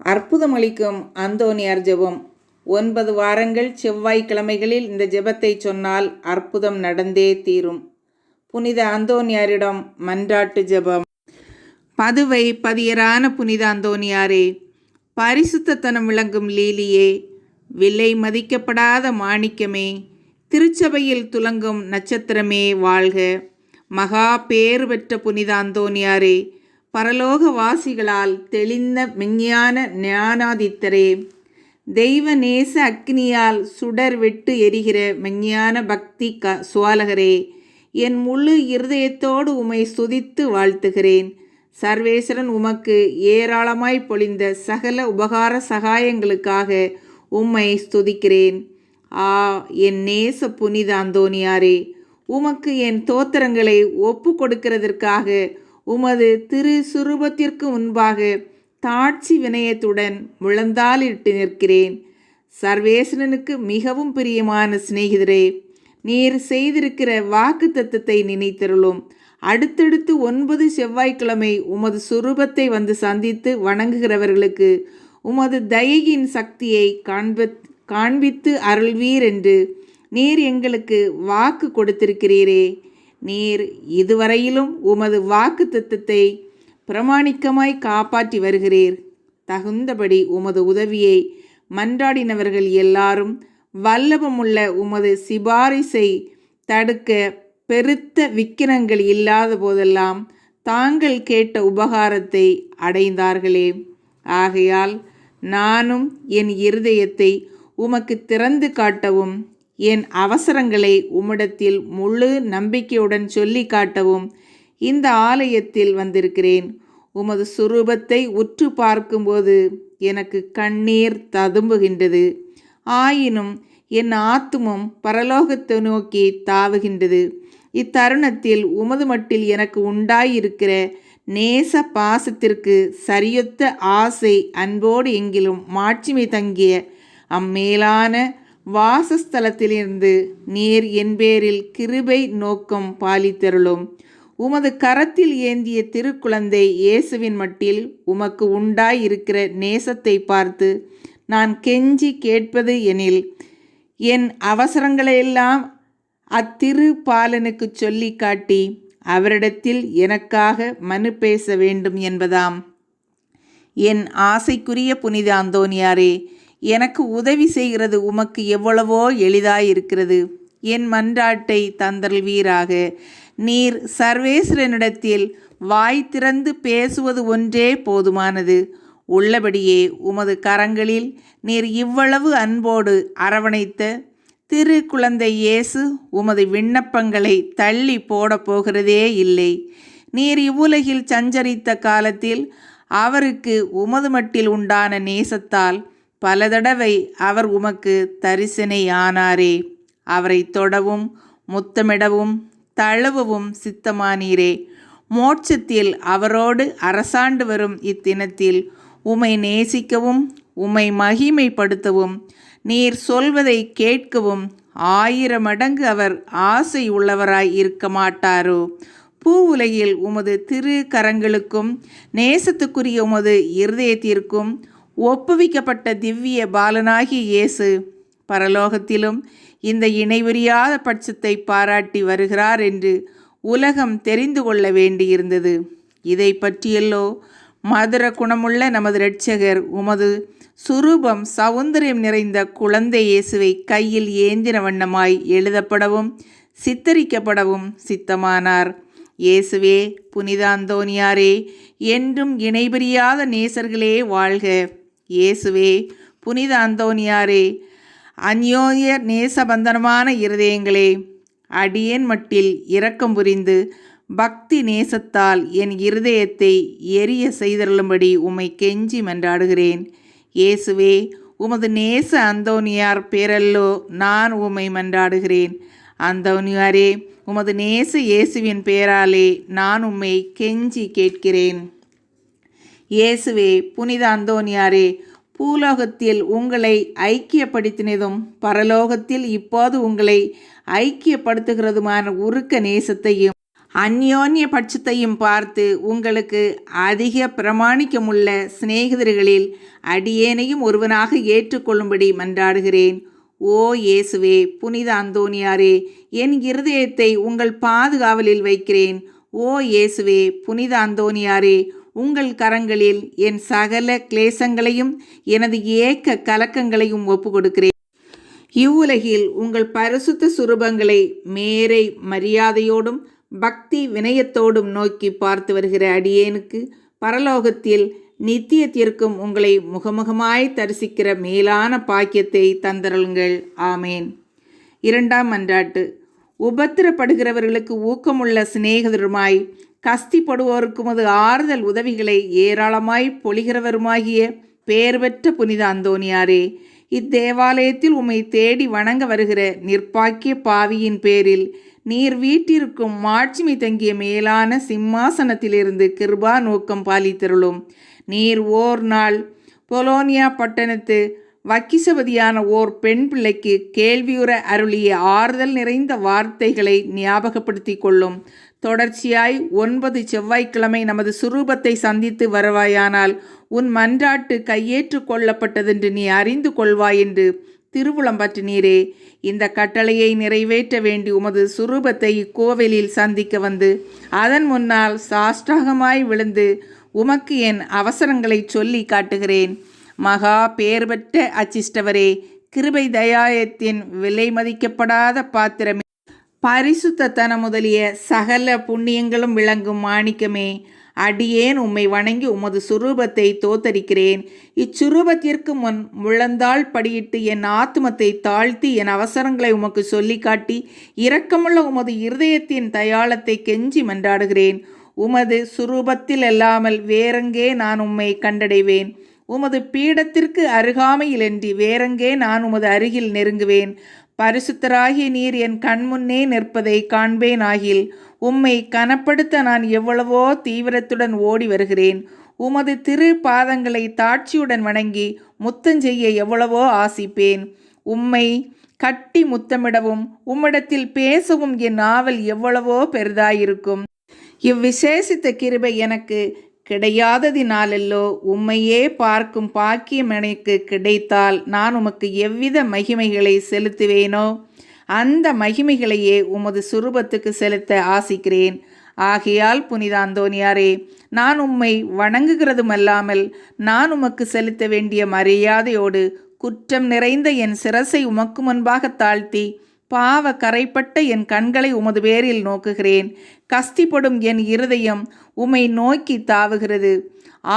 அற்புதமளிக்கும் அந்தோனியார் ஜெபம் ஒன்பது வாரங்கள் செவ்வாய்க்கிழமைகளில் இந்த ஜெபத்தை சொன்னால் அற்புதம் நடந்தே தீரும். புனித அந்தோனியாரிடம் மன்றாட்டு ஜெபம். பதுவை பதியரான புனித அந்தோனியாரே பரிசுத்தத்தனம் விளங்கும் லீலியே விலை மதிக்கப்படாத மாணிக்கமே திருச்சபையில் துலங்கும் நட்சத்திரமே வாழ்க. மகா பேறு பெற்ற புனித அந்தோனியாரே பரலோக வாசிகளால் தெளிந்த விஞ்ஞான ஞானாதித்தரே. தெய்வ நேச அக்னியால் சுடர் வெட்டு எரிகிற விஞ்ஞான பக்தி க சுவாலகரே. என் முழு இருதயத்தோடு உமை சுதித்து வாழ்த்துகிறேன். சர்வேஸ்வரன் உமக்கு ஏராளமாய் பொழிந்த சகல உபகார சகாயங்களுக்காக உம்மை ஸ்துதிக்கிறேன். ஆ என் நேச புனித அந்தோனியாரே உமக்கு என் தோத்திரங்களை ஒப்பு கொடுக்கிறதற்காக உமது திரு சுரூபத்திற்கு முன்பாக தாட்சி வினயத்துடன் முழந்தாலிட்டு நிற்கிறேன். சர்வேசனனுக்கு மிகவும் பிரியமான சிநேகிதரே நீர் செய்திருக்கிற வாக்கு தத்துவத்தை நினைத்தருளும். அடுத்தடுத்து ஒன்பது செவ்வாய்க்கிழமை உமது சுரூபத்தை வந்து சந்தித்து வணங்குகிறவர்களுக்கு உமது தயையின் சக்தியை காண்ப காண்பித்து அருள்வீர் என்று நீர் எங்களுக்கு வாக்கு கொடுத்திருக்கிறீரே. நீர் இதுவரையிலும் உமது வாக்கு தத்துவத்தை பிரமாணிக்கமாய் காப்பாற்றி வருகிறீர். தகுந்தபடி உமது உதவியை மன்றாடினவர்கள் எல்லாரும் வல்லபமுள்ள உமது சிபாரிசை தடுக்க பெருத்த விக்கிரங்கள் இல்லாத போதெல்லாம் தாங்கள் கேட்ட உபகாரத்தை அடைந்தார்களே. ஆகையால் நானும் என் இருதயத்தை உமக்கு திறந்து காட்டவும் என் அவசரங்களை உம்மிடத்தில் முழு நம்பிக்கையுடன் சொல்லி காட்டவும் இந்த ஆலயத்தில் வந்திருக்கிறேன். உமது சுரூபத்தை உற்று பார்க்கும்போது எனக்கு கண்ணீர் ததும்புகின்றது. ஆயினும் என் ஆத்துமம் பரலோகத்தை நோக்கி தாவுகின்றது. இத்தருணத்தில் உமது மட்டில் எனக்கு உண்டாயிருக்கிற நேச பாசத்திற்கு சரியொத்த ஆசை அன்போடு எங்கிலும் மாட்சிமை தங்கிய அம்மேலான வாசஸ்தலத்திலிருந்து நீர் என் பேரில் கிருபை நோக்கம் பாலித்தருளும். உமது கரத்தில் ஏந்திய திருக்குழந்தை இயேசுவின் மட்டில் உமக்கு உண்டாயிருக்கிற நேசத்தை பார்த்து நான் கெஞ்சி கேட்பது எனில் என் அவசரங்களையெல்லாம் அத்திரு பாலனுக்கு சொல்லி காட்டி அவரிடத்தில் எனக்காக மனு பேச வேண்டும் என்பதாம். என் ஆசைக்குரிய புனித அந்தோனியாரே எனக்கு உதவி செய்கிறது உமக்கு எவ்வளவோ எளிதாயிருக்கிறது. என் மன்றாட்டை தந்தல்வீராக நீர் சர்வேஸ்வரனிடத்தில் வாய் திறந்து பேசுவது ஒன்றே போதுமானது. உள்ளபடியே உமது கரங்களில் நீர் இவ்வளவு அன்போடு அரவணைத்த திரு குழந்தை இயேசு உமது விண்ணப்பங்களை தள்ளி போடப் போகிறதே இல்லை. நீர் இவ்வுலகில் சஞ்சரித்த காலத்தில் அவருக்கு உமது மட்டில் உண்டான நேசத்தால் பல தடவை அவர் உமக்கு தரிசனையானாரே. அவரை தொடவும் முத்தமிடவும் தழுவவும் சித்தமானீரே. மோட்சத்தில் அவரோடு அரசாண்டு வரும் இத்தினத்தில் உமை நேசிக்கவும் உமை மகிமைப்படுத்தவும் நீர் சொல்வதை கேட்கவும் ஆயிரம் மடங்கு அவர் ஆசை உள்ளவராய் இருக்க மாட்டாரோ. பூ உலகில் உமது திரு கரங்களுக்கும் நேசத்துக்குரிய உமது இருதயத்திற்கும் ஒப்புவிக்கப்பட்ட திவ்ய பாலனாகிய இயேசு பரலோகத்திலும் இந்த இணைவறியாத பட்சத்தை பாராட்டி வருகிறார் என்று உலகம் தெரிந்து கொள்ள வேண்டியிருந்தது. இதை பற்றியல்லோ? மதுர குணமுள்ள நமது இரட்சகர் உமது சுரூபம் சௌந்தரியம் நிறைந்த குழந்தை இயேசுவை கையில் ஏந்தின வண்ணமாய் எழுதப்படவும் சித்தரிக்கப்படவும் சித்தமானார். இயேசுவே புனித அந்தோனியாரே என்றும் இணைபிரியாத நேசர்களே வாழ்க. இயேசுவே புனித அந்தோனியாரே அந்யோன்ய நேசபந்தனமான இருதயங்களே அடியேன் மட்டில் இரக்கம் புரிந்து பக்தி நேசத்தால் என் இருதயத்தை எரிய செய்தருளும்படி உம்மை கெஞ்சி மன்றாடுகிறேன். இயேசுவே உமது நேச அந்தோனியார் பேரல்லோ நான் உம்மை மன்றாடுகிறேன். அந்தோனியாரே உமது நேச இயேசுவின் பேராலே நான் உம்மை கெஞ்சி கேட்கிறேன். இயேசுவே புனித அந்தோனியாரே பூலோகத்தில் உங்களை ஐக்கியப்படுத்தினதும் பரலோகத்தில் இப்போது உங்களை ஐக்கியப்படுத்துகிறதுமான உருக்க நேசத்தையும் அந்யோன்ய பட்சத்தையும் பார்த்து உங்களுக்கு அதிக பிரமாணிக்கமுள்ள சிநேகிதர்களில் அடியேனையும் ஒருவனாக ஏற்றுக்கொள்ளும்படி மன்றாடுகிறேன். ஓ இயேசுவே புனித அந்தோனியாரே என் இருதயத்தை உங்கள் பாதுகாவலில் வைக்கிறேன். ஓ இயேசுவே புனித அந்தோனியாரே உங்கள் கரங்களில் என் சகல கிளேசங்களையும் எனது ஏக்க கலக்கங்களையும் ஒப்பு கொடுக்கிறேன் இவ்வுலகில் உங்கள் பரிசுத்த சுரூபங்களை மேரை மரியாதையோடும் பக்தி வினயத்தோடும் நோக்கி பார்த்து வருகிற அடியேனுக்கு பரலோகத்தில் நித்தியத்திற்கும் உங்களை முகமுகமாய் தரிசிக்கிற மேலான பாக்கியத்தை தந்தருங்கள் ஆமேன். இரண்டாம் மன்றாட்டு உபத்திரப்படுகிறவர்களுக்கு ஊக்கமுள்ள சிநேகிதருமாய் கஸ்திப்படுவோருக்குமது ஆறுதல் உதவிகளை ஏராளமாய் பொழிகிறவருமாகிய பெயர் பெற்ற புனித அந்தோனியாரே இத்தேவாலயத்தில் உம்மை தேடி வணங்க வருகிற நிர்பாக்கிய பாவியின் பேரில் நீர் வீட்டிற்கும் மாட்சிமை தங்கிய மேலான சிம்மாசனத்திலிருந்து கிருபா நோக்கம் பாலித்தருளும். நீர் ஓர் நாள். பொலோனியா பட்டணத்து வக்கிசபதியான ஓர் பெண் பிள்ளைக்கு கேள்வியுற அருளிய ஆறுதல் நிறைந்த வார்த்தைகளை ஞாபகப்படுத்தி கொள்ளும். தொடர்ச்சியாய் ஒன்பது செவ்வாய்க்கிழமை நமது சுரூபத்தை சந்தித்து வருவாயானால் உன் மன்றாட்டு கையேற்று கொள்ளப்பட்டதென்று நீ அறிந்து கொள்வாய் என்று திருவுளம்பற்றினீரே. இந்த கட்டளையை நிறைவேற்ற வேண்டி உமது சுரூபத்தை இக்கோவிலில் சந்திக்க வந்து அதன் முன்னால் சாஷ்டாகமாய் விழுந்து உமக்கு என் அவசரங்களை சொல்லி காட்டுகிறேன். மகா பேர் பெற்ற அச்சிஷ்டவரே கிருபை தயாயத்தின் விலை மதிக்கப்படாத பாத்திரமே. பரிசுத்தன முதலிய சகல புண்ணியங்களும் விளங்கும் மாணிக்கமே அடியேன் உம்மை வணங்கி உமது சுரூபத்தை தோத்தரிக்கிறேன். இச்சுரூபத்திற்கு முன் முழந்தாள் படியிட்டு என் ஆத்மத்தை தாழ்த்தி என் அவசரங்களை உமக்கு சொல்லி காட்டி இரக்கமுள்ள உமது இருதயத்தின் தயாளத்தை கெஞ்சி மன்றாடுகிறேன். உமது சுரூபத்தில் அல்லாமல் வேறெங்கே நான் உம்மை கண்டடைவேன்? உமது பீடத்திற்கு அருகாமையிலன்றி வேறெங்கே நான் உமது அருகில் நெருங்குவேன்? பரிசுத்தராகிய நீர் என் கண்முன்னே நிற்பதை காண்பேன் ஆகில் உம்மை கனப்படுத்த நான் எவ்வளவோ தீவிரத்துடன் ஓடி வருகிறேன். உமது திரு பாதங்களை தாட்சியுடன் வணங்கி முத்தஞ்செய்ய எவ்வளவோ ஆசிப்பேன். உம்மை கட்டி முத்தமிடவும் உம்மிடத்தில் பேசவும் என் நாவல் எவ்வளவோ பெரிதாயிருக்கும். இவ்விசேஷித்த கிருபை எனக்கு கிடையாததினாலல்லோ உம்மையே பார்க்கும் பாக்கியம் எனக்கு கிடைத்தால் நான் உமக்கு எவ்வித மகிமைகளை செலுத்துவேனோ அந்த மகிமைகளையே உமது சுரூபத்துக்கு செலுத்த ஆசிக்கிறேன். ஆகையால் புனித அந்தோனியாரே நான் உம்மை வணங்குகிறதுமல்லாமல் நான் உமக்கு செலுத்த வேண்டிய மரியாதையோடு குற்றம் நிறைந்த என் சிரசை உமக்கு முன்பாக தாழ்த்தி பாவ கரைப்பட்ட என் கண்களை உமது பேரில் நோக்குகிறேன். கஸ்திப்படும் என் இருதயம் உம்மை நோக்கி தாவுகிறது.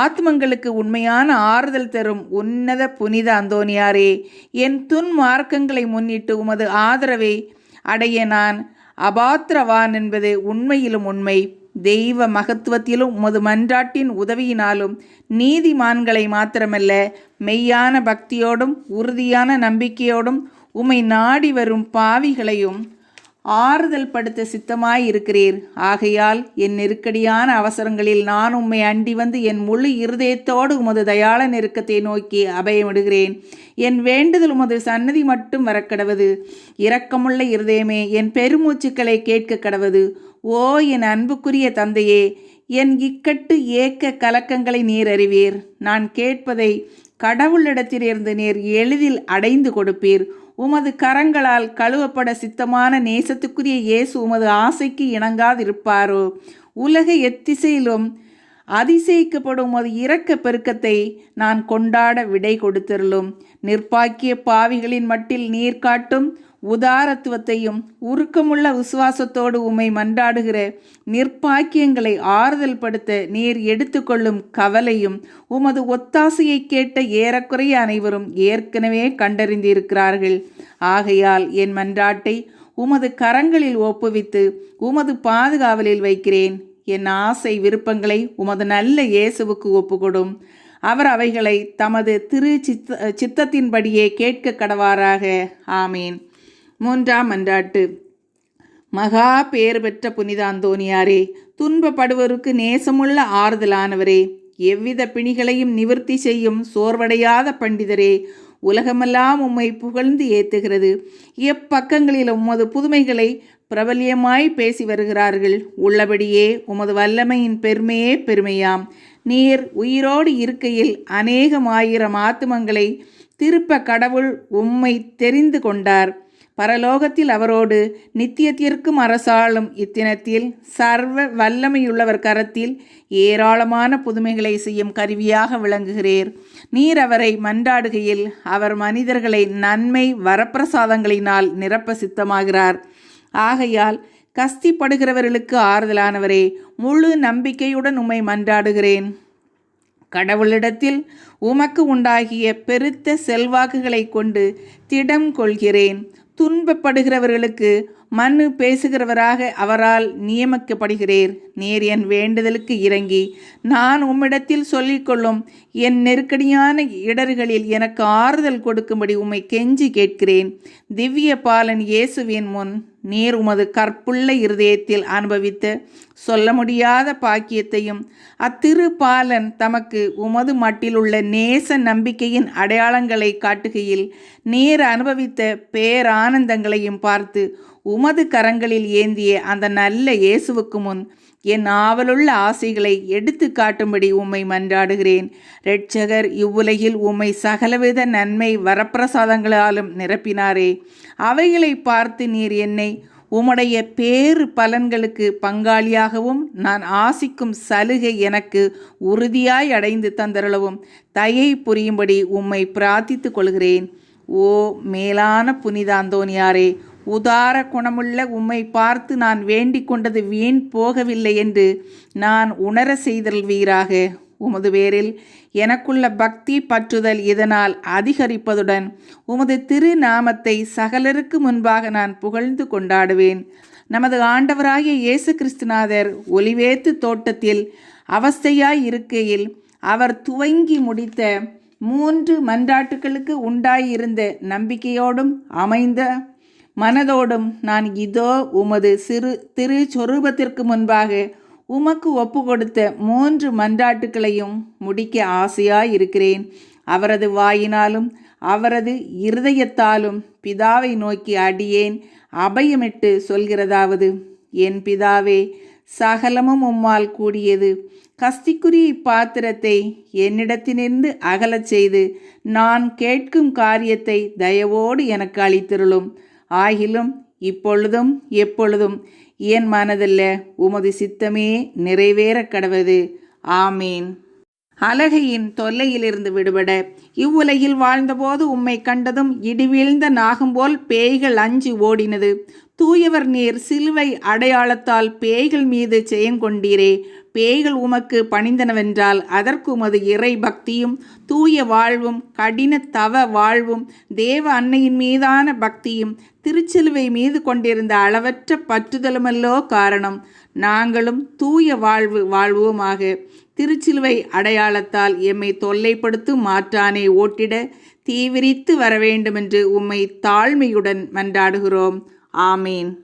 ஆத்மங்களுக்கு உண்மையான ஆறுதல் தரும் உன்னத புனித அந்தோனியாரே என் துன் மார்க்கங்களை முன்னிட்டு உமது ஆதரவை அடைய நான் அபாத்திரவான் என்பது உண்மையிலும் உண்மை. தெய்வ மகத்துவத்திலும் உமது மன்றாட்டின் உதவியினாலும் நீதிமான்களை மாத்திரமல்ல மெய்யான பக்தியோடும் உறுதியான நம்பிக்கையோடும் உம்மை நாடி வரும் பாவிகளையும் ஆறுதல் படுத்த சித்தமாய் இருக்கிறீர் ஆகையால் என் நெருக்கடியான அவசரங்களில் நான் உம்மை அண்டி வந்து என் முழு இருதயத்தோடு உமது தயாள நெருக்கத்தை நோக்கி அபயமிடுகிறேன். என் வேண்டுதல் உமது சன்னதி மட்டும் வரக்கடவது. இரக்கமுள்ள இருதயமே என் பெருமூச்சுக்களை கேட்க கடவது. ஓ என் அன்புக்குரிய தந்தையே என் இக்கட்டு ஏக்க கலக்கங்களை நீர் அறிவீர். நான் கேட்பதை கடவுளிடத்திலிருந்து நீர் எளிதில் அடைந்து கொடுப்பீர். உமது கரங்களால் கழுவப்பட சித்தமான நேசத்துக்குரிய இயேசு உமது ஆசைக்கு இணங்காதிருப்பாரோ? உலக எத்திசையிலும் அதிசயிக்கப்படும் உமது இரக்க பெருக்கத்தை நான் கொண்டாட விடை கொடுத்திருளும். நிர்பாக்கிய பாவிகளின் மட்டில் நீர் காட்டும் உதாரத்துவத்தையும் உருக்கமுள்ள விசுவாசத்தோடு உம்மை மன்றாடுகிற நிர்பாக்கியங்களை ஆறுதல் படுத்த நீர் எடுத்துக்கொள்ளும் கவலையும் உமது ஒத்தாசையை கேட்ட ஏறக்குறைய அனைவரும் ஏற்கனவே கண்டறிந்திருக்கிறார்கள். ஆகையால் என் மன்றாட்டை உமது கரங்களில் ஒப்புவித்து உமது பாதுகாவலில் வைக்கிறேன். என் ஆசை விருப்பங்களை உமது நல்ல இயேசுவுக்கு ஒப்புக்கொடும். அவர் அவைகளை தமது திரு சித்த சித்தத்தின்படியே கேட்க கடவாராக. ஆமீன். மூன்றாம் மன்றாட்டு மகா பேர் பெற்ற புனித அந்தோனியாரே துன்பப்படுவருக்கு நேசமுள்ள ஆறுதலானவரே எவ்வித பிணிகளையும் நிவர்த்தி செய்யும் சோர்வடையாத பண்டிதரே உலகமெல்லாம் உம்மை புகழ்ந்து ஏத்துகிறது. எப்பக்கங்களில் உமது புதுமைகளை பிரபல்யமாய் பேசி வருகிறார்கள். உள்ளபடியே உமது வல்லமையின் பெருமையே பெருமையாம். நீர் உயிரோடு இருக்கையில் அநேகமாயிரம் ஆத்துமங்களை திருப்ப கடவுள் உம்மை தெரிந்து கொண்டார். பரலோகத்தில் அவரோடு நித்தியத்திற்கும் அரசாளும் இத்தினத்தில் சர்வ வல்லமையுள்ளவர் கரத்தில் ஏராளமான புதுமைகளை செய்யும் கருவியாக விளங்குகிறீர். நீர் அவரை மன்றாடுகையில் அவர் மனிதர்களை நன்மை வரப்பிரசாதங்களினால் நிரப்ப சித்தமாகிறார். ஆகையால் கஸ்திப்படுகிறவர்களுக்கு ஆறுதலானவரே முழு நம்பிக்கையுடன் உம்மை மன்றாடுகிறேன். கடவுளிடத்தில் உமக்கு உண்டாகிய பெருத்த செல்வாக்குகளை கொண்டு திடம் கொள்கிறேன். துன்பப்படுகிறவர்களுக்கு மண்ணு பேசுகிறவராக அவரால் நியமிக்கப்படுகிறீர். நேர் என் வேண்டுதலுக்கு இறங்கி நான் உம்மிடத்தில் சொல்லிக்கொள்ளும் என் நெருக்கடியான இடர்களில் எனக்கு ஆறுதல் கொடுக்கும்படி உம்மை கெஞ்சி கேட்கிறேன். திவ்ய பாலன் இயேசுவின் முன் நீர் உமது கற்புள்ள இருதயத்தில் அனுபவித்த சொல்ல முடியாத பாக்கியத்தையும் அத்திரு பாலன் தமக்கு உமது மட்டிலுள்ள நேச நம்பிக்கையின் அடையாளங்களை காட்டுகையில் நீர் அனுபவித்த பேரானந்தங்களையும் பார்த்து உமது கரங்களில் ஏந்திய அந்த நல்ல இயேசுவுக்கு முன் என் ஆவலுள்ள ஆசைகளை எடுத்து காட்டும்படி உம்மை மன்றாடுகிறேன். இரட்சகர் இவ்வுலகில் உம்மை சகலவித நன்மை வரப்பிரசாதங்களாலும் நிரப்பினாரே. அவைகளை பார்த்து நீர் என்னை உம்முடைய பேறு பலன்களுக்கு பங்காளியாகவும் நான் ஆசிக்கும் சலுகை எனக்கு உறுதியாய் அடைந்து தந்தருளவும் தயை புரியும்படி உம்மை பிரார்த்தித்து கொள்கிறேன். ஓ மேலான புனித அந்தோனியாரே உதார குணமுள்ள உம்மை பார்த்து நான் வேண்டிக் கொண்டது வீண் போகவில்லை என்று நான் உணர செய்தல்வீராக உமது பேரில் எனக்குள்ள பக்தி பற்றுதல் இதனால் அதிகரிப்பதுடன் உமது திருநாமத்தை சகலருக்கு முன்பாக நான் புகழ்ந்து கொண்டாடுவேன். நமது ஆண்டவராகிய இயேசு கிறிஸ்துநாதர் ஒலிவேத்து தோட்டத்தில் அவஸ்தையாய் இருக்கையில் அவர் துவங்கி முடித்த மூன்று மன்றாட்டுகளுக்கு உண்டாயிருந்த நம்பிக்கையோடும் அமைந்த மனதோடும் நான் இதோ உமது சிறு திரு சொரூபத்திற்கு முன்பாக உமக்கு ஒப்பு கொடுத்த மூன்று மன்றாட்டுக்களையும் முடிக்க ஆசையாயிருக்கிறேன். அவரது வாயினாலும் அவரது இருதயத்தாலும் பிதாவை நோக்கி அடியேன். அபயமிட்டு சொல்கிறதாவது என் பிதாவே சகலமும் உம்மால் கூடியது. கஸ்திக்குரி இப்பாத்திரத்தை என்னிடத்தினிருந்து அகலச் செய்து நான் கேட்கும் காரியத்தை தயவோடு எனக்கு அளித்திருளும். ஆகிலும் இப்பொழுதும் எப்பொழுதும் என் மனதல்ல உமது சித்தமே நிறைவேற கடவது. ஆமீன். அலகையின் தொல்லையிலிருந்து விடுபட இவ்வுலகில் வாழ்ந்தபோது உம்மை கண்டதும் இடிவீழ்ந்த நாகம்போல் பேய்கள் அஞ்சு ஓடினது. தூயவர் நீர் சிலுவை அடையாளத்தால் பேய்கள் மீது செயங்கொண்டீரே பேய்கள் உமக்கு பணிந்தனவென்றால் அதற்கு உமது இறை பக்தியும் தூய வாழ்வும் கடின தவ வாழ்வும் தேவ அன்னையின் மீதான பக்தியும் திருச்சிலுவை மீது கொண்டிருந்த அளவற்ற பற்றுதலுமல்லோ காரணம். நாங்களும் தூய வாழ்வு வாழ்வோமாக. திருச்சிலுவை அடையாளத்தால் எம்மை தொல்லைப்படுத்தும் மாற்றானை ஓட்டிட தீவிரித்து வர வேண்டுமென்று உம்மை தாழ்மையுடன் மன்றாடுகிறோம். ஆமீன்.